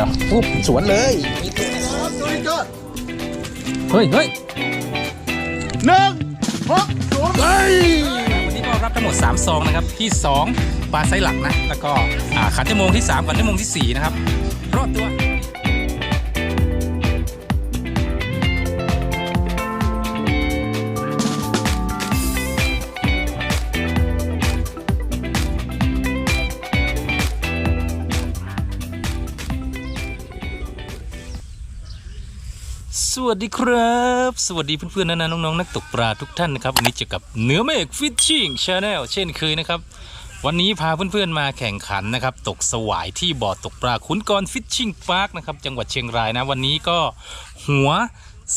เนาะปุ๊บสวนเลยเฮ้ยเฮ้ยหนึ่งหกศูนย์เฮ้ยวันนี้ก็รับทั้งหมด3ซองนะครับที่ 2 ปลาไซหลักนะ แล้วก็อ่าขันชั่วโมงที่ 3 ขันชั่วโมงทีสี่4 นะครับ วัสดีครับ สวัสดีเพื่อนๆนะนะน้องๆนักตกปลาทุกท่านนะครับวันนี้เจอกับเนื้อเมฆฟิชชิ่งชาแนลเช่นเคยนะครับ วันนี้พาเพื่อนๆมาแข่งขันนะครับ ตกสวายที่บ่อตกปลาขุนกรฟิชชิ่งพาร์คนะครับจังหวัดเชียงรายนะวันนี้ก็หัว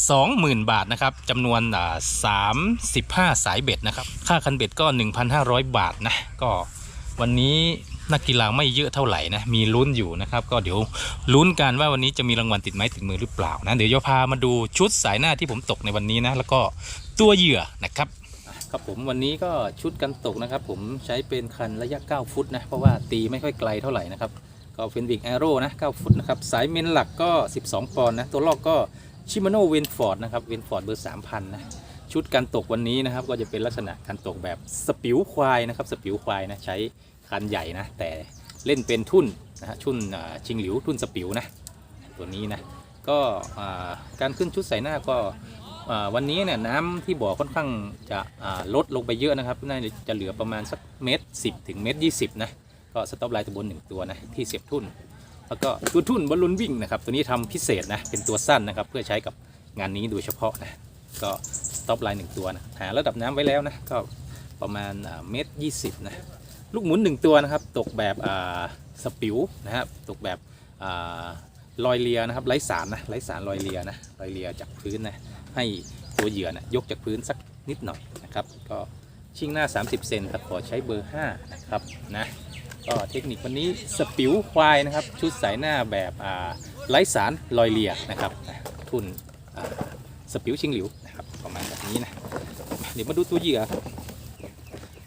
20,000 บาทนะครับจำนวนอ่า35สายเบ็ดนะครับ ค่าคันเบ็ดก็ 1,500 บาทนะก็วันนี้ นักกีฬาไม่เยอะเท่าไหร่นะมีลุ้นอยู่นะครับ ก็เดี๋ยวลุ้นกันว่าวันนี้จะมีรางวัลติดไม้ติดมือหรือเปล่านะเดี๋ยวจะพามาดูชุดสายหน้าที่ผมตกในวันนี้นะแล้วก็ตัวเหยื่อนะครับครับผมวันนี้ก็ชุดกันตกนะครับ ผมใช้เป็นคันระยะ 9 ฟุตนะเพราะว่าตีไม่ค่อยไกลเท่าไหร่นะครับก็เป็นวิกแอโร่นะ 9 ฟุตนะครับ สายเมนหลักก็ 12 ปอนด์นะ ตัวลอกก็ชิมาโนเวนฟอร์ดนะครับ เวนฟอร์ดเบอร์ 3,000 นะ ชุดการตกวันนี้นะครับ ก็จะเป็นลักษณะการตกแบบสปิวควายนะครับ สปิวควายนะ ใช้ คันใหญ่นะ แต่เล่นเป็นทุ่นนะฮะทุ่นชิงหลิวทุ่นสปิวนะตัวนี้นะก็การขึ้นชุดใส่หน้าก็วันนี้เนี่ยน้ำที่บ่อค่อนข้างจะลดลงไปเยอะนะครับน่าจะเหลือประมาณสักเมตรสิถึงเมตรยีนะก็สต็อปไลน์ตัวบนหนึ่งตัวนะที่เสียบทุ่น แล้วก็ตัวทุ่นบอลลูนวิ่งนะครับตัวนี้ทำพิเศษนะเป็นตัวสั้นนะครับเพื่อใช้กับงานนี้โดยเฉพาะนะก็สต็อปไลน์หนึ่งตัวนะหาระดับน้ำไว้แล้วนะก็ประมาณเมตรยีนะ ลูกหมุนหนึ่งตัวนะครับ ตกแบบสปิวนะครับตกแบบลอยเลียนะครับไร้สารนะไร้สารลอยเลียนะลอยเลียจากพื้นนะให้ตัวเหยื่อนะยกจากพื้นสักนิดหน่อยนะครับก็ชิ่งหน้า 30 เซนครับขอใช้เบอร์ 5 นะครับนะก็เทคนิควันนี้สปิวควายนะครับ ชุดสายหน้าแบบไร้สารลอยเลียนะครับนะทุนสปิวชิงหลิวนะครับประมาณแบบนี้นะเดี๋ยวมาดูตัวเหยื่อ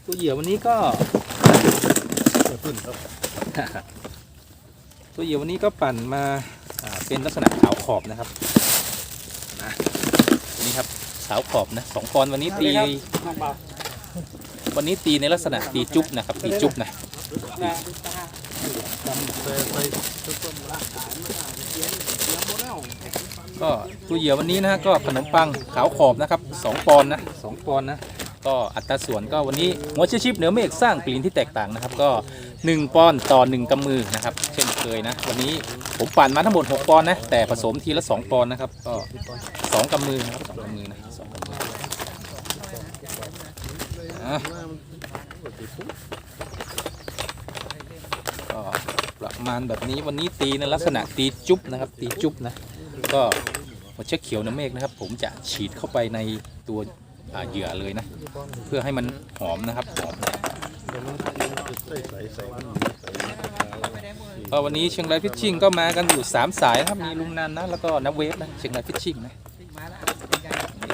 ตัวเหยื่อวันนี้ก็ ตัวเหยื่อวันนี้ก็ปั่นมาอ่าเป็นลักษณะขาวขอบนะครับนะนี่ครับสาวขอบนะสองปอนด์วันนี้ตี วันนี้ตีในลักษณะตีจุ๊บนะครับตีจุ๊บนะก็ตัวเหยื่อวันนี้นะก็ขนมปังขาวขอบนะครับสองปอนด์นะสองปอนด์นะ ก็อัตราส่วนก็วันนี้หัวเชอชิปเหนือเมฆสร้างกลิ่นที่แตกต่างนะครับ ก็ 1ปอนด์ต่อ 1กำมือนะครับ เช่นเคยนะ วันนี้ผมปั่นมาทั้งหมด 6ปอนด์นะแต่ผสมทีละ 2ปอนด์นะครับ ก็ 2กำมือนะครับ2กำมือนะสองกำมืออะก็ประมาณแบบนี้วันนี้ตีในลักษณะตีจุ๊บนะครับ ตีจุ๊บนะก็หัวเชือเขียวน้ำเมฆนะครับ ผมจะฉีดเข้าไปในตัว เหยื่อเลยนะ เพื่อให้มันหอมนะครับหอมก็วันนี้เชียงรายฟิชชิ่งก็มากันอยู่ 3 สายนะครับมีลุงนันนะแล้วก็นับเวฟนะเชียงรายฟิชชิ่งนะ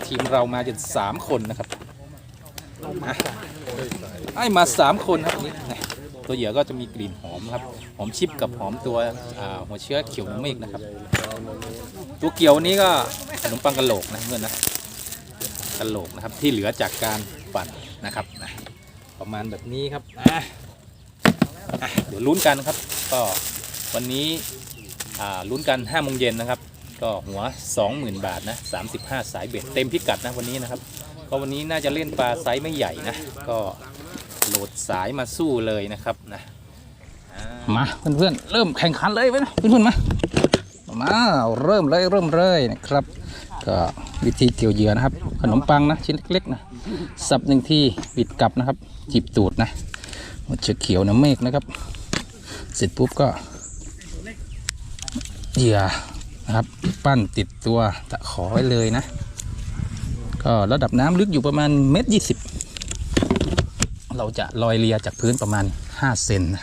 ทีมเรามาจน3คนนะครับไอ้มา3คนครับนี่ตัวเหยื่อก็จะมีกลิ่นหอมครับหอมชิปกับหอมตัวหัวเชื้อเขียวน้ำเมฆนะครับ ตัวเกี่ยวนนี้ก็ขนมปังกะโหลกนะเพื่อนนะ กะโหลกนะครับ ที่เหลือจากการปั่นนะครับนะประมาณแบบนี้ครับอะอะเดี๋ยวลุ้นกันครับ ก็วันนี้อ่าลุ้นกัน5โมงเย็นนะครับ ก็หัว 20,000 บาทนะ35 สายเบ็ดเต็มพิกัดนะวันนี้นะครับก็วันนี้น่าจะเล่นปลาไซส์ไม่ใหญ่นะ ก็โหลดสายมาสู้เลยนะครับนะ มาเพื่อนๆเริ่มแข่งขันเลยไปนะเพื่อนๆมา มาเริ่มเลยเริ่มเลยนะครับ ก็วิธีเกี่ยวเหยื่อนะครับ ขนมปังนะชิ้นเล็กๆนะสับหนึ่งทีบิดกลับนะครับ จีบตูดนะหัวเชือกเขียวน้ำเมฆนะครับ เสร็จปุ๊บก็เหยื่อนะครับ ปั้นติดตัวตะขอไว้เลยนะ ก็ระดับน้ำลึกอยู่ประมาณเมตรยี่สิบเราจะลอยเรียจากพื้นประมาณ5เซนนะ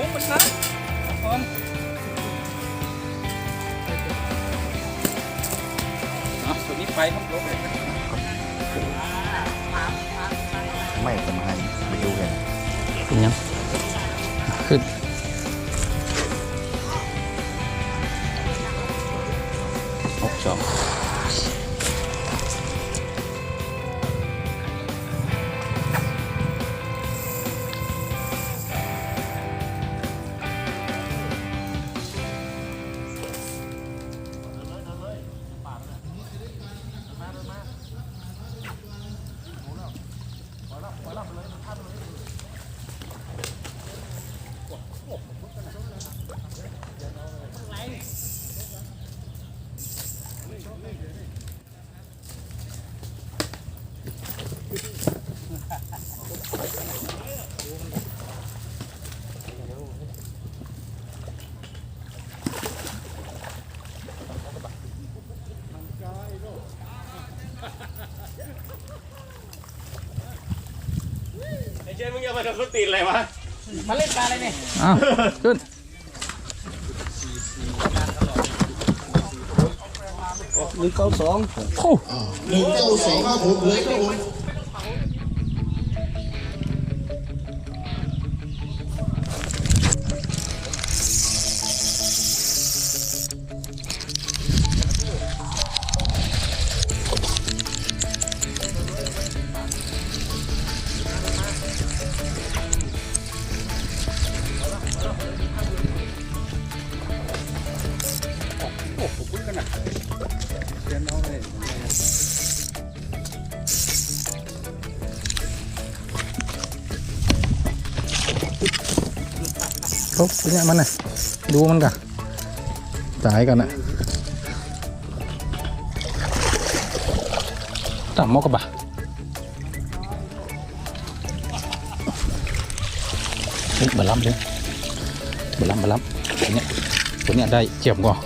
กระถุงมันนะ ย่ามาโดนตีนอะไรวะมาเล่นปลาอะไรเนี่ยอ้าวขึ้นหนึ่งเก้าสองโอ้หนึ่งเก้าสองครับผมเลยครับผม ครบเนี่ยมันน่ะดูมันกันจ่ายกันนะตับมอกกระบะเฮ้ยบะล้ำเลยบะล้ำบะล้ำตัวเนี้ยตัวเนี้ยได้เจียบก่อน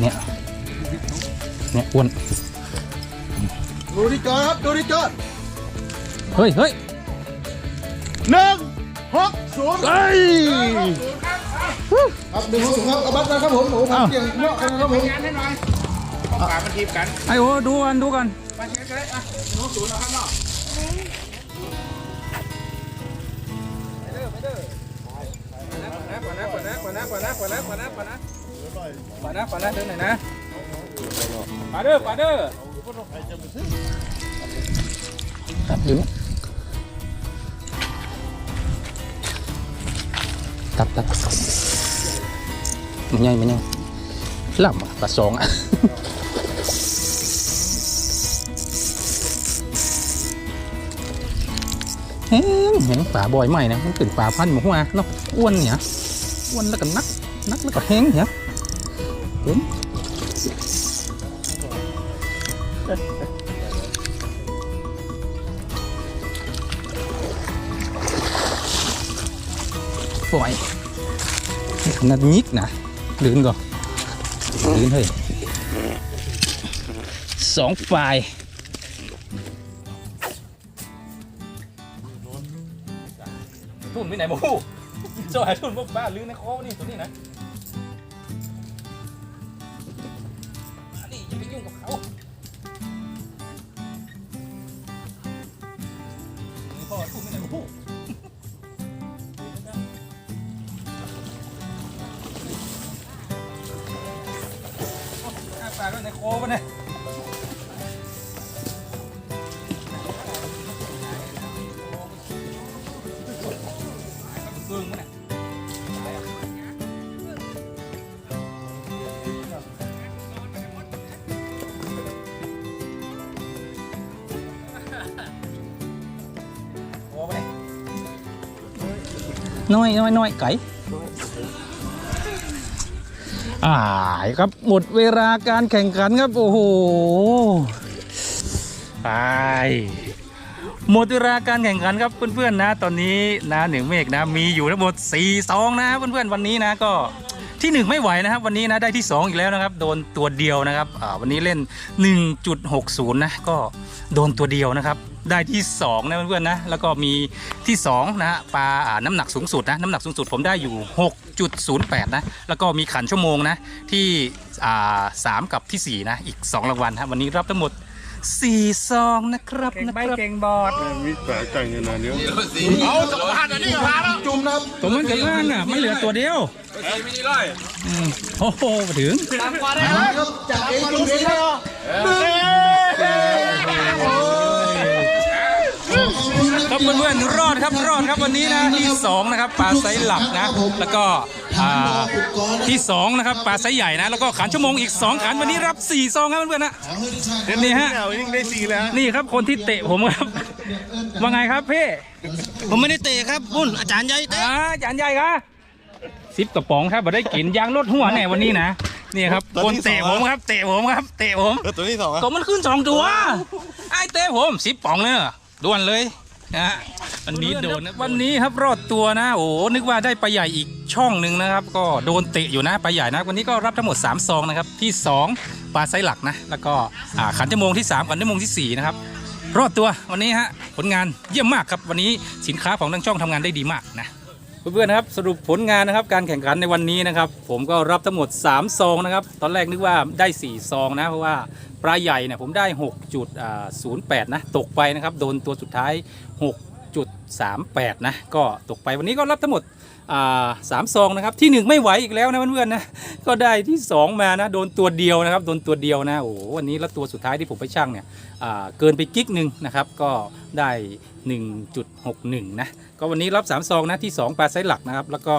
เนี่ยเนี่ยอ้วนดูที่จอครับดูที่จอเฮ้ยเฮ้ยหนึ่ง หกศูนย์เฮ้ยครับหนึ่งหกศูนย์ครับเอาบัตรมาครับผมโอ้โหผมเก่งเนาะครับผมไอ้โอ้ดูกันดูกันปานะปานะเดินหน่อยนะปาเด้อปาเด้อครับอยู่นี่ ตับตับมันยังมันยังล่ำปลาสองอะเฮ้ยเห็นป่าบ่อยใหม่นะมันเป็นป่าพันธุ์หมูหัวเนาะอ้วนเนี่ยอ้วนแล้วก็นักนักแล้วก็แห้งเนี่ยเห็ ปล่อยนี่ขนาดยิกนะลื่นก่อนลื่นเฮ้ยสองฝ่ายทุ่นไปไหนบ่ฮู้เจ้าหาทุ่นพวกบ้าลื้นในคอนี่ตัวนี้นะากก็ในโคอปะเนี่ยเบิ่งปะเนี่ยน้อยน้อยน้อยไก่ อ่าครับหมดเวลาการแข่งขันครับ โอ้โหไปหมดเวลาการแข่งขันครับเพื่อนๆนะ ตอนนี้นะเหนือเมฆนะ มีอยู่ทั้งหมด4ซองนะเพื่อนๆวันนี้นะก็ที่ 1 ไม่ไหวนะครับ วันนี้นะได้ที่ 2 อีกแล้วนะครับ โดนตัวเดียวนะครับวันนี้เล่น 1.60 นะก็โดนตัวเดียวนะครับ ได้ที่สองนะเพื่อนๆนะแล้วก็มีที่สองนะฮะปลาน้ำหนักสูงสุดนะน้ำหนักสูงสุดผมได้อยู่ 6.08 นะ แล้วก็มีขันชั่วโมงนะ ที่อ่าสามกับที่สี่นะ อีกสองรางวัลครับวันนี้รับทั้งหมดสี่ซองนะครับเก่งนะใบครับเก่งบอดมีแปลกใจเงินนะเนี้ยเอาสัมภาษณ์อันนี้ก็พาแล้วจุ่มนะครับตัวมันกันล่างอะไม่เหลือตัวเดียวอืมโอ้โหมาถึงครับจากเองจุ่มเองเลยเหรอ ครับเพื่อนๆรอดครับรอดครับวันนี้นะที่สองนะครับปลาไซส์หลักนะ แล้วก็อ่าที่สองนะครับปลาไซส์ใหญ่นะแล้วก็ขันชั่วโมงอีกสองขันวันนี้รับสี่ซองครับเพื่อนๆนะนี่ฮะเอานิ่งได้สี่แล้วนี่ครับคนที่เตะผมครับว่าไงครับพี่ผมไม่ได้เตะครับพุ่นอาจารย์ใหญ่เตะอ่าจานใหญ่ครับซิปกระป๋องครับมาได้กินยางลดหัวแน่วันนี้นะนี่ครับคนเตะผมครับเตะผมครับเตะผมเออตัวที่สองอะก็มันขึ้นสองตัวไอ้เต้ผมสิบป๋องเลยเหรอด่วนเลย นะฮะวันนี้โดนนะวันนี้ครับรอดตัวนะ โอ้นึกว่าได้ปลาใหญ่อีกช่องหนึ่งนะครับ ก็โดนเตะอยู่นะปลาใหญ่นะวันนี้ก็รับทั้งหมด3ซองนะครับที่ 2 ปลาไซหลักนะ แล้วก็อ่าขันจมงที่ 3 ขันจมงที่ 4 นะครับ รอดตัววันนี้ฮะผลงานเยี่ยมมากครับวันนี้สินค้าของทั้งช่องทำงานได้ดีมากนะ เพื่อนๆนะครับสรุปผลงานนะครับการแข่งขันในวันนี้นะครับ ผมก็รับทั้งหมด 3 ซองนะครับ ตอนแรกนึกว่าได้ 4 ซองนะเพราะว่าปลาใหญ่เนี่ยผมได้ 6.08 นะ ตกไปนะครับ โดนตัวสุดท้าย 6.38 นะ ก็ตกไปวันนี้ก็รับทั้งหมดสามซองนะครับที่ 1 ไม่ไหวอีกแล้วนะเพื่อนๆนะก็ได้ที่ 2 มานะโดนตัวเดียวนะครับโดนตัวเดียวนะโอ้วันนี้แล้วตัวสุดท้ายที่ผมไปช่างเนี่ยเกินไปกิ๊กหนึ่งนะครับก็ได้ 1.61 นะก็วันนี้รับ 3 ซองนะที่ 2 ปลาไซส์หลักนะครับแล้วก็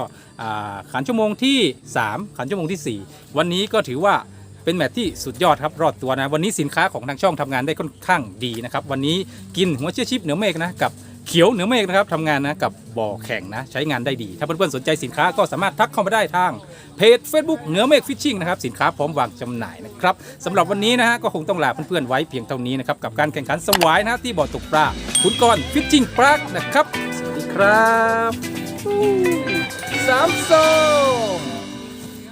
ขันชั่วโมงที่ 3 ขันชั่วโมงที่ 4 วันนี้ก็ถือว่าเป็นแมตที่สุดยอดครับรอดตัวนะวันนี้สินค้าของทางช่องทำงานได้ค่อนข้างดีนะครับวันนี้กินหัวเชื่อชิปเหนือเมฆนะกับ เขียวเหนือเมฆนะครับทำงานนะกับบ่อแข่งนะใช้งานได้ดี ถ้าเพื่อนๆสนใจสินค้าก็สามารถทักเข้ามาได้ทางเพจ Facebook เหนือเมฆฟิชชิ่งนะครับสินค้าพร้อมวางจำหน่ายนะครับสำหรับวันนี้นะฮะก็คงต้องลาเพื่อนๆไว้เพียงเท่านี้นะครับกับการแข่งขันสวายนะที่บ่อตกปลาคุณกรฟิชชิ่งปลานะครับสวัสดีครับสามสอง